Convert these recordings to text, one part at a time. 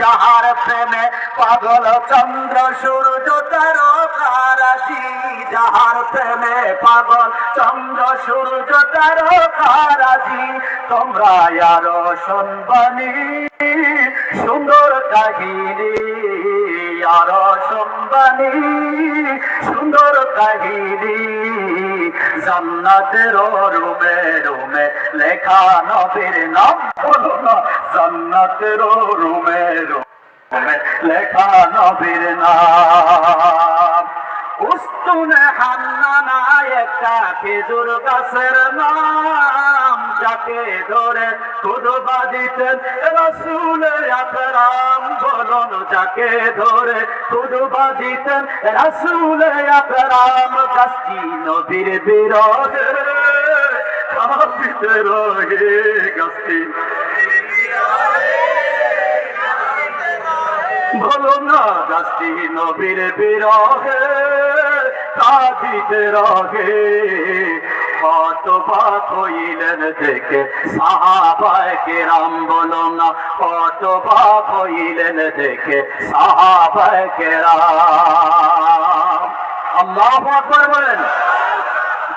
যাহার প্রেমে পাগল চন্দ্র, সূর্য তারকারাশি যাহার প্রেমে পাগল চন্দ্র, সূর্য তারকারাশি তোমরা আরও শুনবানি, সুন্দর কাহিনী, আরও শুনবানি সুন্দর জান্নাতের রুমে রুমে লেখা নবীর নাম জান্নাতের রুমে রুমে লেখা নবীর নাম। উস্তুনে একটা খেজুর গাছের নাম। যাকে ধরে খুদবা দিতেন রসুল বলুন যাকে ধরে খুদবা দিতেন রসুল আকরাম গাছটি নবীর বিরোধে। কাঁপিতে গাছটি বলো না গাছটি নবীর বিরহে কাঁদিতে রহে দেখে সাহাবায় দেখে সাহাবায় বলেন,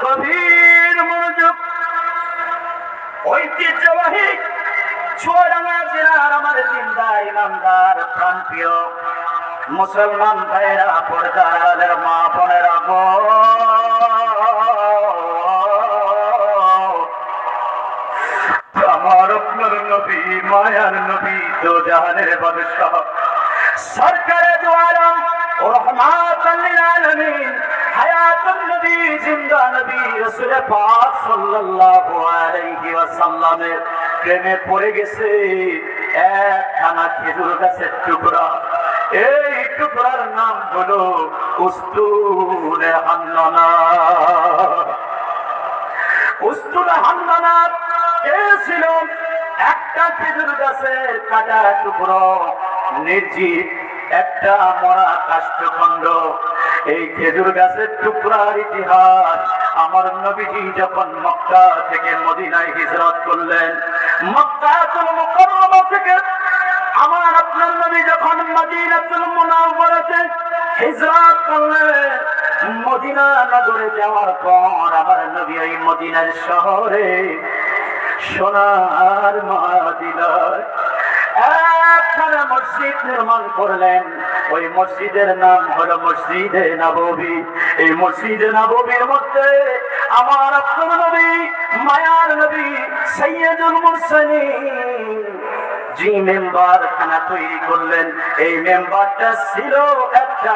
গভীর মনোযোগ, ঐতিহ্যবাহী চুয়াডাঙ্গা জেলার আমার জিন্দা ইমানদার প্রান্তীয় মুসলমান ভাইরা পর্দারের মা মায়ার নবী দো জাহানের বাদশাহ। সরকারে দোয়ারাম ও রহমাতাল লিল আলামিন। হায়াতুন নবী, জিন্দা নবী রাসূল পাক সাল্লাল্লাহু আলাইহি ওয়াসাল্লামের প্রেমে পড়ে গেছে। একখানা খেজুর গাছের টুকরা। এই টুকরার নাম হলো উস্তুনে হান্নানা। উস্তুল হান্নানাত কে ছিল একটা খেজুর গাছের কাটা টুকরো নির্জীব, একটা মরা কাষ্ঠখণ্ড। এই খেজুর গাছের টুকরার ইতিহাস আমার নবীজি যখন মক্কা থেকে মদিনায় হিজরত করলেন, মক্কাতুল মুকাররমা থেকে আমার আপনার নবী যখন মদিনাতুল মুনাওয়ারাতে হিজরত করলেন, মদিনা নগরে যাওয়ার পর আমার নবী এই মদিনার শহরে সোনার একখানা মসজিদ নির্মাণ করলেন। ওই মসজিদের নাম হলো মসজিদে এই মসজিদে মধ্যে আমার নবী, মায়ার নবী, সৈয়দুল যে মেম্বার খানা তৈরি করলেন। এই মেম্বারটা ছিল একটা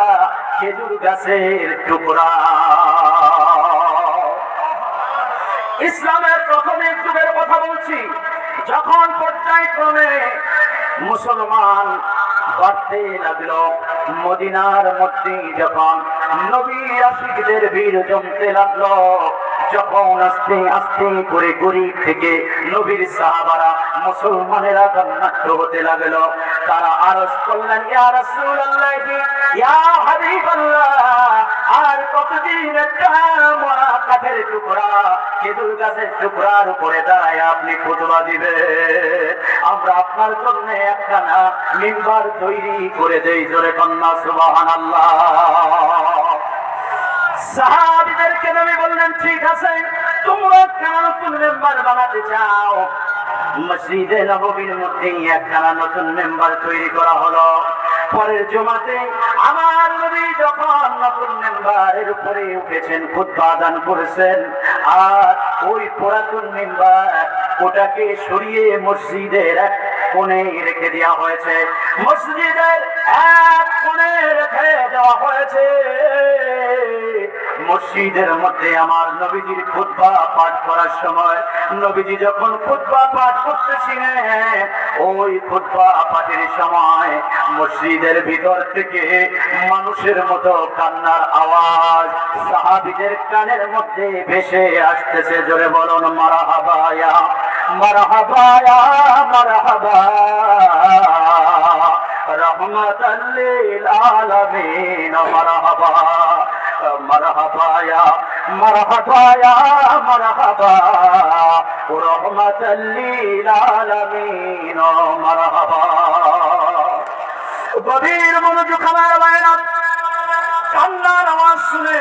খেজুর গাছের টুকরা। যুগের বলছি যখন পর্যায়ক্রমে মুসলমান বাড়তে লাগল, মদিনার মধ্যে যখন নবী আশিকদের ভিড় জমতে লাগল, যখন আস্তে আস্তে করে গরিব থেকে নবীর সাহাবারা মুসলমানেরা ধন্যাত্ম হতে লাগল, তারা আরজ করলেন, ইয়া রাসূলুল্লাহ, ইয়া হাবিবাল্লাহ আর কতদিন কাঠের টুকরা, খেজুর গাছের টুকরার উপরে দাঁড়ায় আপনি খুতবা দিবে আমরা আপনার জন্য একখানা মিম্বার তৈরি করে দেই, জোরে কন্যা সুবাহান আল্লাহ সাহাবিদেরকে নবী বললেন, ঠিক আছে, তোমরা কেন নতুন মেম্বার বানাতে চাও। মসজিদে নববীর মধ্যেই একখানা নতুন মেম্বার তৈরি করা হলো। পরের জমাতে আমার নবী যখন নতুন মেম্বারের উপরে উঠেছেন খুদ্া দান করেছেন, আর ওই পুরাতন মেম্বার ওটাকে সরিয়ে মসজিদের এক কোণে রেখে দেওয়া হয়েছে। মসজিদের এক কোণে রেখে দেওয়া হয়েছে। মসজিদের মধ্যে আমার নবীজির খুতবা পাঠ করার সময় নবীজি যখন খুতবা পাঠ করতেছিলেন, ওই খুতবা পাঠের সময় মসজিদের ভিতর থেকে মানুষের মতো কান্নার আওয়াজ সাহাবিদের কানের মধ্যে ভেসে আসতেছে। জোরে বলুন মারা হাবায়া মারা হাবায়া মারা হাবা রহমতাল্লিল আলামিন মারহাবা মারহাবা। ইয়া মারহাবা ইয়া মারহাবা। রহমাতাল লিল আলামিন মারহাবা। গভীর মনোযোগ আমার বাইরা কান্নার আওয়াজ শুনে